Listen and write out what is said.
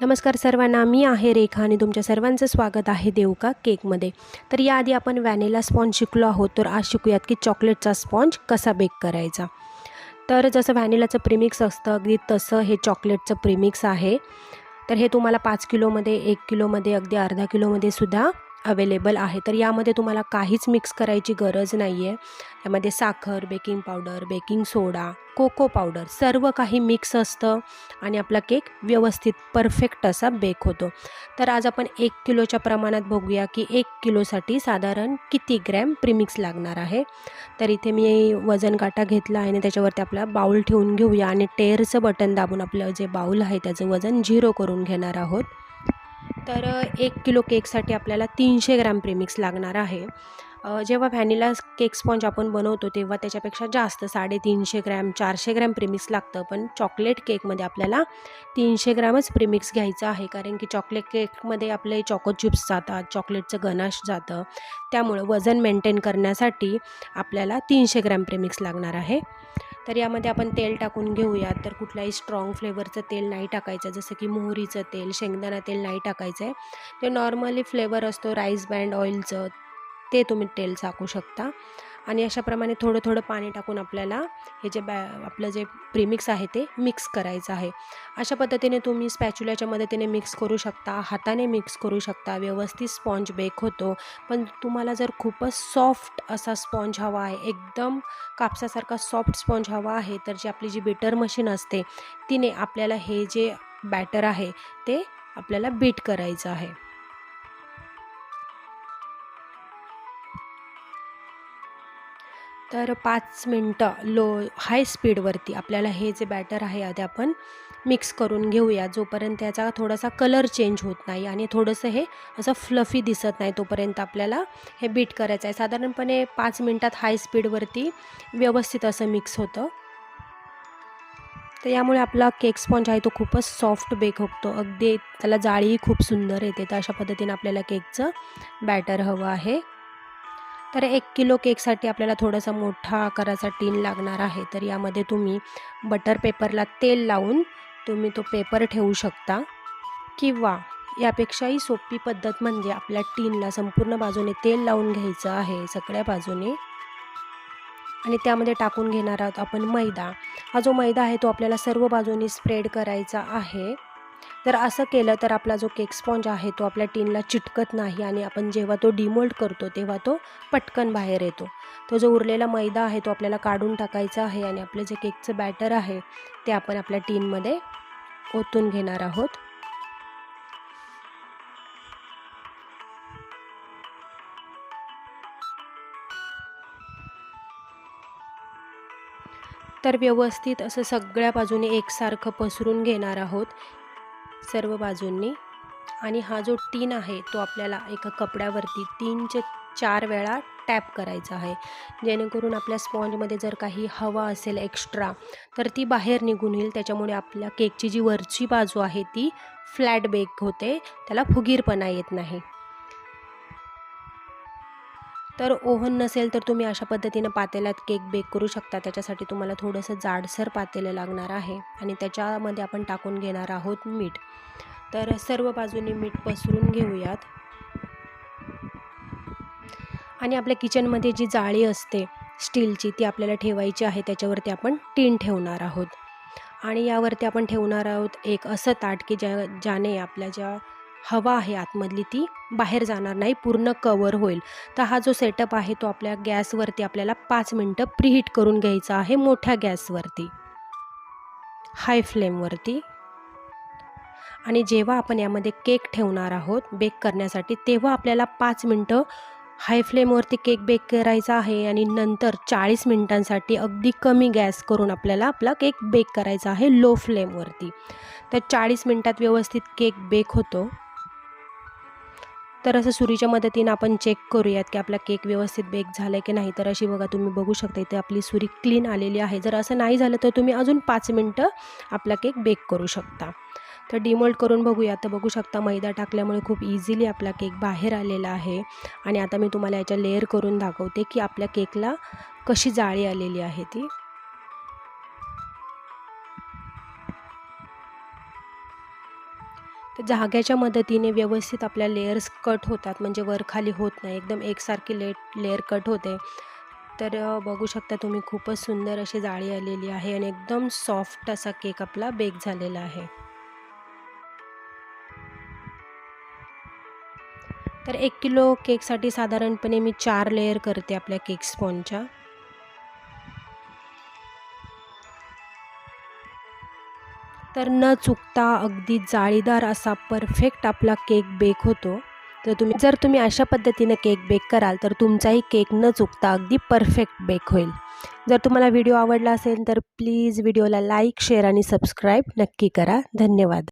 नमस्कार सर्वांना मी आहे रेखा आणि तुमच्या सर्वांचं स्वागत आहे देवका केकमध्ये. तर याआधी आपण व्हॅनिला स्पॉन्ज शिकलो आहोत तर आज शिकूयात की चॉकलेटचा स्पॉन्ज कसा बेक करायचा. तर जसं व्हॅनिलाचं प्रिमिक्स असतं अगदी तसं हे चॉकलेटचं प्रिमिक्स आहे. तर हे तुम्हाला पाच किलोमध्ये एक किलोमध्ये अगदी अर्धा किलोमध्ये सुद्धा अवेलेबल आहे. तर यामध्ये तुम्हाला काहीच मिक्स करायची गरज नाही आहे यामध्ये साखर baking powder baking soda cocoa powder सर्व काही मिक्स असतं आणि आपला केक व्यवस्थित परफेक्ट असा बेक होतो. तर आज आपण एक किलोच्या प्रमाणात बघूया की एक किलोसाठी साधारण किती ग्रॅम प्रीमिक्स लागणार आहे. तर इथे मी वजन काटा घेतला आहे आणि त्याच्यावरती आपला बाऊल ठेवून घेऊया आणि टेरचं बटन दाबून आपलं जे बाऊल आहे त्याचं वजन झिरो करून घेणार आहोत. तर एक किलो केकसाठी आपल्याला तीनशे ग्रॅम प्रीमिक्स लागणार आहे. जेव्हा व्हॅनिला केक स्पॉन्ज आपण बनवतो तेव्हा त्याच्यापेक्षा जास्त साडेतीनशे ग्रॅम चारशे ग्रॅम प्रीमिक्स लागतं. पण चॉकलेट केकमध्ये आपल्याला तीनशे ग्रॅमच प्रीमिक्स घ्यायचं आहे. कारण की चॉकलेट केकमध्ये आपले चॉको चिप्स जातात चॉकलेटचं गनाश जातं. त्यामुळं वजन मेंटेन करण्यासाठी आपल्याला तीनशे ग्रॅम प्रीमिक्स लागणार आहे. तर यामध्ये आपण तेल टाकून घेऊयात. तर कुठल्याही स्ट्रॉंग फ्लेवरचं तेल नाही टाकायचं. जसं की मोहरीचं तेल शेंगदाणा तेल नाही टाकायचं आहे ते नॉर्मली फ्लेवर असतो राईस बँड ऑइलचं ते तुम्ही तेल टाकू शकता. आणि अशाप्रमाणे थोडं थोडं पाणी टाकून आपल्याला हे जे बॅ आपलं जे प्रीमिक्स आहे ते मिक्स करायचं आहे. अशा पद्धतीने तुम्ही स्पॅच्युल्याच्या मदतीने मिक्स करू शकता हाताने मिक्स करू शकता व्यवस्थित स्पॉन्ज बेक होतो. पण तुम्हाला जर खूपच सॉफ्ट असा स्पॉन्ज हवा आहे एकदम कापसासारखा सॉफ्ट स्पॉन्ज हवा आहे तर जी आपली जी बेटर मशीन असते तिने आपल्याला हे जे बॅटर आहे ते आपल्याला बीट करायचं आहे. तर पाच मिनटं लो हाय स्पीडवरती आपल्याला हे जे बॅटर आहे ते आपण मिक्स करून घेऊया. जोपर्यंत त्याचा थोडासा कलर चेंज होत नाही आणि थोडंसं हे असं फ्लफी दिसत नाही तोपर्यंत आपल्याला हे बीट करायचं आहे. साधारणपणे पाच मिनटात हाय स्पीडवरती व्यवस्थित असं मिक्स होतं. तर यामुळे आपला केक स्पॉन्ज आहे तो खूपच सॉफ्ट बेक होतो. अगदी त्याला जाळीही खूप सुंदर येते. तर अशा पद्धतीने आपल्याला केकचं बॅटर हवं आहे. तर एक किलो केकसाठी आपल्याला थोडासा मोठा आकाराचा टीन लागणार आहे. तर यामध्ये तुम्ही बटर पेपरला तेल लावून तुम्ही तो पेपर ठेवू शकता. किंवा यापेक्षाही सोपी पद्धत म्हणजे आपल्या टीनला संपूर्ण बाजूने तेल लावून घ्यायचं आहे सगळ्या बाजूने. आणि त्यामध्ये टाकून घेणार आहोत आपण मैदा. हा जो मैदा आहे तो आपल्याला सर्व बाजूनी स्प्रेड करायचा आहे. तर असं केलं तर आपला जो केक स्पॉन्ज आहे तो आपल्या टीनला चिटकत नाही आणि आपण जेव्हा तो डिमोल्ड करतो तेव्हा तो पटकन बाहेर येतो. तो जो उरलेला मैदा आहे तो आपल्याला काढून टाकायचा आहे आणि आपलं जे केकचं बॅटर आहे ते आपण आपल्या टीनमध्ये ओतून घेणार आहोत. तर व्यवस्थित असं सगळ्या बाजूने एकसारखं पसरून घेणार आहोत. सर्व बाजूंनी. आणि हा जो टीन आहे तो आपल्याला एका कपड्यावरती तीनचे चार वेळा टॅप करायचा आहे. जेणेकरून आपल्या स्पॉन्जमध्ये जर काही हवा असेल एक्स्ट्रा तर ती बाहेर निघून येईल. त्याच्यामुळे आपल्या केकची जी वरची बाजू आहे ती फ्लॅट बेक होते. त्याला फुगीरपणा येत नाही. तर ओव्हन नसेल तर तुम्ही अशा पद्धतीनं पातेल्यात केक बेक करू शकता. त्याच्यासाठी तुम्हाला थोडंसं जाडसर पातेलं लागणार आहे आणि त्याच्यामध्ये आपण टाकून घेणार आहोत मीठ. तर सर्व बाजूनी मीठ पसरून घेऊयात. आणि आपल्या किचनमध्ये जी जाळी असते स्टीलची ती आपल्याला ठेवायची आहे. त्याच्यावरती आपण टीन ठेवणार आहोत. आणि यावरती आपण ठेवणार आहोत एक असं ताट की ज्या ज्याने आपल्या ज्या हवा आहे आतमधली ती बाहेर जाणार नाही पूर्ण कवर होईल. तर हा जो सेटअप आहे तो आपल्या गॅसवरती आपल्याला पाच मिनटं प्रीहीट करून घ्यायचा आहे मोठ्या गॅसवरती. हाय फ्लेमवरती आणि जेव्हा आपण यामध्ये केक ठेवणार आहोत बेक करण्यासाठी तेव्हा आपल्याला पाच मिनटं हाय फ्लेमवरती केक बेक करायचा आहे आणि नंतर चाळीस मिनटांसाठी अगदी कमी गॅस करून आपल्याला आपला केक बेक करायचा आहे लो फ्लेमवरती तर चाळीस मिनटात व्यवस्थित केक बेक होतो. तर असं सुरीच्या मदतीनं आपण चेक करूयात की आपला केक व्यवस्थित बेक झाला आहे की नाही. तर अशी बघा तुम्ही बघू शकता इथे आपली सुरी क्लीन आलेली आहे. जर असं नाही झालं तर तुम्ही अजून पाच मिनटं आपला केक बेक करू शकता. तर डिमोल्ट करून बघूया. तर बघू शकता मैदा टाकल्यामुळे खूप इझिली आपला केक बाहेर आलेला आहे. आणि आता मी तुम्हाला याच्या लेअर करून दाखवते की आपल्या केकला कशी जाळी आलेली आहे ती. तर धाग्याच्या मदतीने व्यवस्थित आपल्या लेयर्स कट होतात. म्हणजे वर खाली होत नाही. एकदम एकसारखी ले लेअर कट होते. तर बघू शकता तुम्ही खूपच सुंदर अशी जाळी आलेली आहे आणि एकदम सॉफ्ट असा केक आपला बेक झालेला आहे. तर एक किलो केकसाठी साधारणपणे मी चार लेअर करते आपल्या केक स्पॉनच्या तर न चुकता अगदी जाळीदार असा परफेक्ट आपला केक बेक होतो. तर तुम्ही जर तुम्ही अशा पद्धतीने केक बेक कराल तर तुमचाही केक न चुकता अगदी परफेक्ट बेक होईल. जर तुम्हाला व्हिडिओ आवडला असेल तर प्लीज व्हिडिओला लाईक शेअर आणि सबस्क्राईब नक्की करा. धन्यवाद.